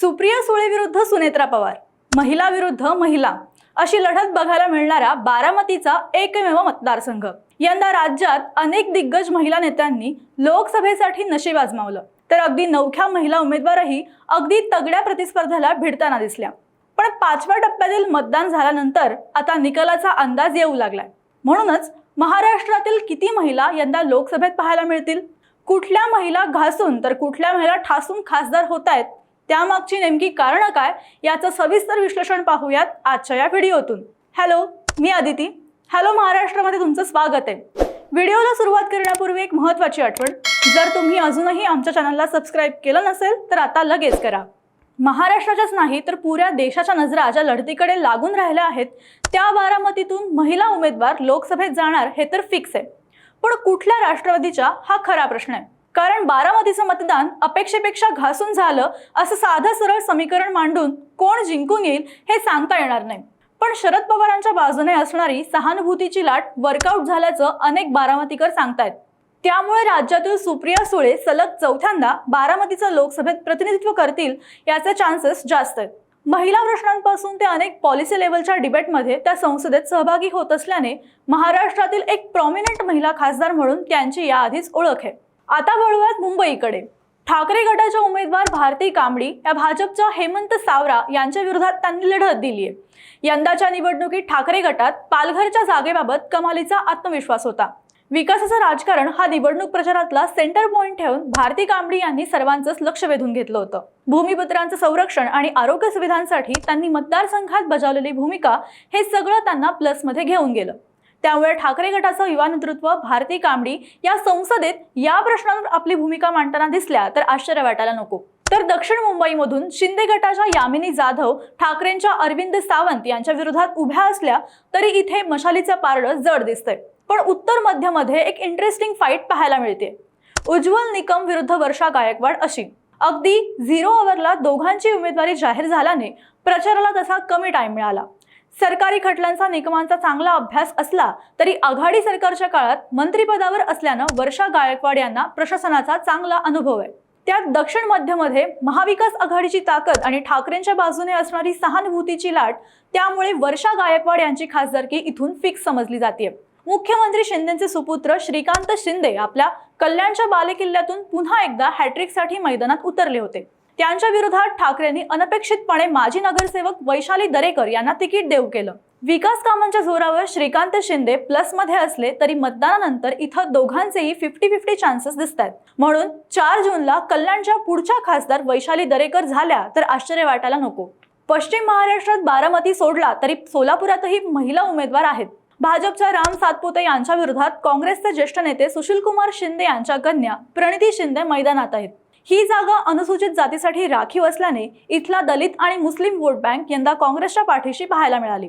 सुप्रिया सुळे विरुद्ध सुनेत्रा पवार महिला विरुद्ध महिला अशी लढत बघायला मिळणारा बारामतीचा एकमेव मतदारसंघ. यंदा राज्यात अनेक दिग्गज महिला नेत्यांनी लोकसभेसाठी नशीब आजमावलं. तर अगदी नवख्या महिला उमेदवारही अगदी तगड्या प्रतिस्पर्धाला भिडताना दिसल्या. पण पाचव्या टप्प्यातील मतदान झाल्यानंतर आता निकालाचा अंदाज येऊ लागलाय. म्हणूनच महाराष्ट्रातील किती महिला यंदा लोकसभेत पाहायला मिळतील? कुठल्या महिला घासून तर कुठल्या महिला ठासून खासदार होत आहेत त्यामागची नेमकी कारणं काय याचं सविस्तर विश्लेषण पाहूयात आजच्या या व्हिडिओतून. हॅलो मी आदिती. हॅलो महाराष्ट्रामध्ये तुमचं स्वागत आहे. व्हिडिओला सुरुवात करण्यापूर्वी एक महत्त्वाची आठवण. जर तुम्ही अजूनही आमच्या चॅनलला सबस्क्राईब केलं नसेल तर आता लगेच करा. महाराष्ट्राच्याच नाही तर पुऱ्या देशाच्या नजरा ज्या लढतीकडे लागून राहिल्या आहेत. त्या बारामतीतून महिला उमेदवार लोकसभेत जाणार हे तर फिक्स आहे. पण कुठल्या राष्ट्रवादीच्या हा खरा प्रश्न आहे? कारण बारामतीचं मतदान अपेक्षेपेक्षा घासून झालं असं साधं सरळ समीकरण मांडून कोण जिंकून येईल हे सांगता येणार नाही. पण शरद पवारांच्या बाजूने असणारी सहानुभूतीची लाट वर्कआउट झाल्याचं अनेक बारामतीकर सांगतायत. त्यामुळे राज्यातील सुप्रिया सुळे सलग चौथ्यांदा बारामतीचं लोकसभेत प्रतिनिधित्व करतील याचे चान्सेस जास्त आहेत. महिला प्रश्नांपासून ते अनेक पॉलिसी लेवलच्या डिबेटमध्ये त्या संसदेत सहभागी होत असल्याने महाराष्ट्रातील एक प्रॉमिनंट महिला खासदार म्हणून त्यांची याआधीच ओळख आहे. आता वळूयात मुंबईकडे. ठाकरे गटाच्या उमेदवार भारती कांबडी या भाजपच्या हेमंत सावरा यांच्या विरोधात त्यांनी लढत दिली आहे. यंदाच्या निवडणुकीत ठाकरे गटात पालघरच्या जागेबाबत कमालीचा आत्मविश्वास होता. विकासाचं राजकारण हा निवडणूक प्रचारातला सेंटर पॉईंट ठेवून भारती कांबडी यांनी सर्वांचंच लक्ष वेधून घेतलं होतं. भूमिपुत्रांचं संरक्षण आणि आरोग्य सुविधांसाठी त्यांनी मतदारसंघात बजावलेली भूमिका हे सगळं त्यांना प्लसमध्ये घेऊन गेलं. त्यामुळे ठाकरे गटाचं युवा नेतृत्व भारती कांबडी या संसदेत या प्रश्नावर आपली भूमिका मांडताना दिसल्या तर आश्चर्य वाटायला नको. तर दक्षिण मुंबईमधून शिंदे गटाच्या यामिनी जाधव ठाकरेंच्या अरविंद सावंत यांच्या विरोधात उभ्या असल्या तरी इथे मशालीचं पारडं जड दिसतंय. पण उत्तर मध्यमध्ये एक इंटरेस्टिंग फाईट पाहायला मिळते. उज्ज्वल निकम विरुद्ध वर्षा गायकवाड अशी. अगदी झिरो ओव्हरला दोघांची उमेदवारी जाहीर झाल्याने प्रचाराला तसा कमी टाइम मिळाला. सरकारी खटल्यांचा निकमांचा चांगला अभ्यास असला तरी आघाडी सरकारच्या काळात मंत्रिपदावर असल्यानं वर्षा गायकवाड यांना प्रशासनाचा चांगला अनुभव आहे. त्यात दक्षिण मध्यमध्ये महाविकास आघाडीची ताकद आणि ठाकरेंच्या बाजूने असणारी सहानुभूतीची लाट त्यामुळे वर्षा गायकवाड यांची खासदारकी इथून फिक्स समजली जाते मुख्यमंत्री शिंदेचे सुपुत्र श्रीकांत शिंदे आपल्या कल्याणच्या बालेकिल्ल्यातून पुन्हा एकदा हॅट्रिकसाठी मैदानात उतरले होते. त्यांच्या विरोधात ठाकरेंनी अनपेक्षितपणे माजी नगरसेवक वैशाली दरेकर यांना तिकीट देऊ केलं. विकास कामांच्या जोरावर श्रीकांत शिंदे प्लसमध्ये असले तरी मतदानानंतर इथं दोघांचेही फिफ्टी फिफ्टी चान्सेस दिसत आहेत म्हणून चार जूनला कल्याणच्या पुढच्या खासदार वैशाली दरेकर झाल्या तर आश्चर्य वाटायला नको. पश्चिम महाराष्ट्रात बारामती सोडला तरी सोलापुरातही महिला उमेदवार आहेत. भाजपच्या राम सातपुते यांच्या विरोधात काँग्रेसचे ज्येष्ठ नेते सुशीलकुमार शिंदे यांच्या कन्या प्रणिती शिंदे मैदानात आहेत. ही जागा अनुसूचित जातीसाठी राखीव असल्याने इथला दलित आणि मुस्लिम वोट बँक यंदा काँग्रेसच्या पाठीशी पाहायला मिळाली.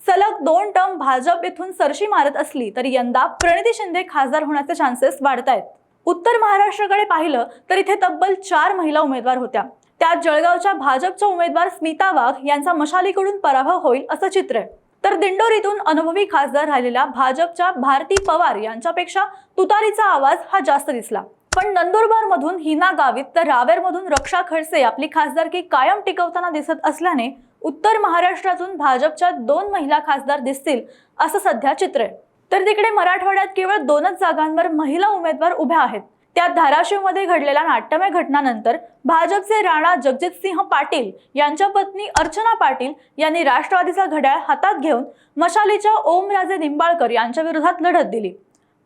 सलग दोन टर्म भाजप येथून सरशी मारत असली तरी यंदा प्रणिती शिंदे खासदार होण्याचे चान्सेस वाढत आहेत. उत्तर महाराष्ट्राकडे पाहिलं तर इथे तब्बल चार महिला उमेदवार होत्या. त्यात जळगावच्या भाजपच्या उमेदवार स्मिता वाघ यांचा मशालीकडून पराभव होईल असं चित्र आहे. तर दिंडोरीतून अनुभवी खासदार राहिलेल्या भाजपच्या भारती पवार यांच्यापेक्षा तुतारीचा आवाज हा जास्त दिसला. पण नंदुरबार मधून हिना गावित तर रावेरमधून रक्षा खडसे आपली खासदारकी कायम टिकवताना दिसत असल्याने उत्तर महाराष्ट्रातून भाजपच्या दोन महिला खासदार दिसतील असं सध्या चित्र आहे. तर तिकडे मराठवाड्यात केवळ दोनच जागांवर महिला उमेदवार उभ्या आहेत. त्यात धाराशिवमध्ये घडलेल्या नाट्यमय घटनानंतर भाजपचे राणा जगजितसिंह पाटील यांच्या पत्नी अर्चना पाटील यांनी राष्ट्रवादीचा घड्याळ हातात घेऊन मशालीच्या ओमराजे निंबाळकर यांच्या विरोधात लढत दिली.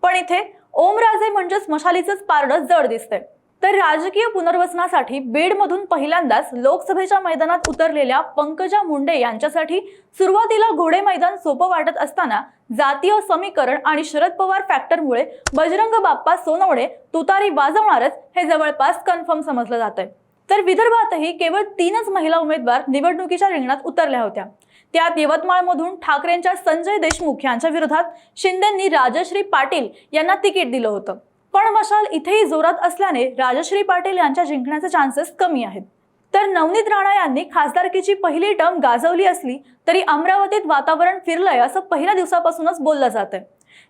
पण इथे ओमराजे म्हणजेच मशालीचंच पारडं जड दिसतंय. तर राजकीय पुनर्वसनासाठी बीडमधून पहिल्यांदाच लोकसभेच्या मैदानात उतरलेल्या पंकजा मुंडे यांच्यासाठी सुरुवातीला घोडे मैदान सोपं वाटत असताना जातीय समीकरण आणि शरद पवार फॅक्टरमुळे बजरंग बाप्पा सोनवणे तुतारी वाजवणारच हे जवळपास कन्फर्म समजलं जात आहे तर विदर्भातही केवळ तीनच महिला उमेदवार निवडणुकीच्या रिंगणात उतरल्या होत्या. त्यात यवतमाळमधून ठाकरेंच्या संजय देशमुख यांच्या विरोधात शिंदेंनी राजश्री पाटील यांना तिकीट दिलं होतं. पण मशाल इथेही जोरात असल्याने राजश्री पाटील यांच्या जिंकण्याचे चान्सेस कमी आहेत. तर नवनीत राणा यांनी खासदारकीची पहिली टर्म गाजवली असली तरी अमरावतीत वातावरण फिरलंय असं पहिल्या दिवसापासूनच बोललं जात आहे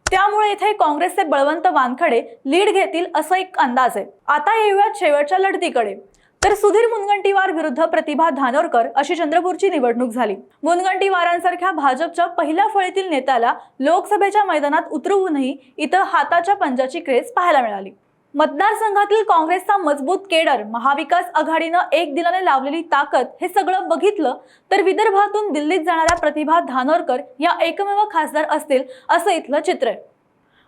त्यामुळे इथे काँग्रेसचे बळवंत वानखडे लीड घेतील असं एक अंदाज आहे. आता येऊयात शेवटच्या लढतीकडे. तर सुधीर मुनगंटीवार विरुद्ध प्रतिभा धानोरकर अशी चंद्रपूरची निवडणूक झाली. मुनगंटीवारांसारख्या भाजपच्या पहिल्या फळीतील नेत्याला लोकसभेच्या मैदानात उतरवूनही इथं हाताच्या पंजाची क्रेज पाहायला मिळाली. मतदारसंघातील काँग्रेसचा मजबूत केडर महाविकास आघाडीनं एक दिलाने लावलेली ताकद हे सगळं बघितलं तर विदर्भातून दिल्लीत जाणाऱ्या प्रतिभा धानोरकर या एकमेव खासदार असतील असं इथलं चित्र आहे.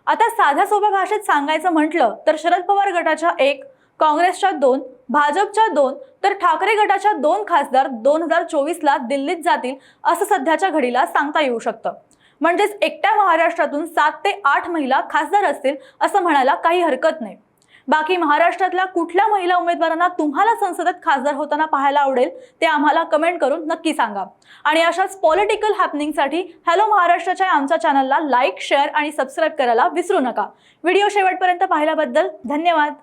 आता साध्या सोप्या भाषेत सांगायचं म्हटलं तर शरद पवार गटाच्या एक काँग्रेसच्या दोन भाजपच्या दोन तर ठाकरे गटाच्या दोन खासदार दोन हजार चोवीसला दिल्लीत जातील असं सध्याच्या घडीला सांगता येऊ शकतं. म्हणजेच एकट्या महाराष्ट्रातून सात ते आठ महिला खासदार असतील असं म्हणायला काही हरकत नाही. बाकी महाराष्ट्रातल्या कुठल्या महिला उमेदवारांना तुम्हाला संसदेत खासदार होताना पाहायला आवडेल ते आम्हाला कमेंट करून नक्की सांगा. आणि अशाच पॉलिटिकल हॅपनिंगसाठी हॅलो महाराष्ट्राच्या आमच्या चॅनलला लाईक शेअर आणि सबस्क्राईब करायला विसरू नका. व्हिडिओ शेवटपर्यंत पाहिल्याबद्दल धन्यवाद.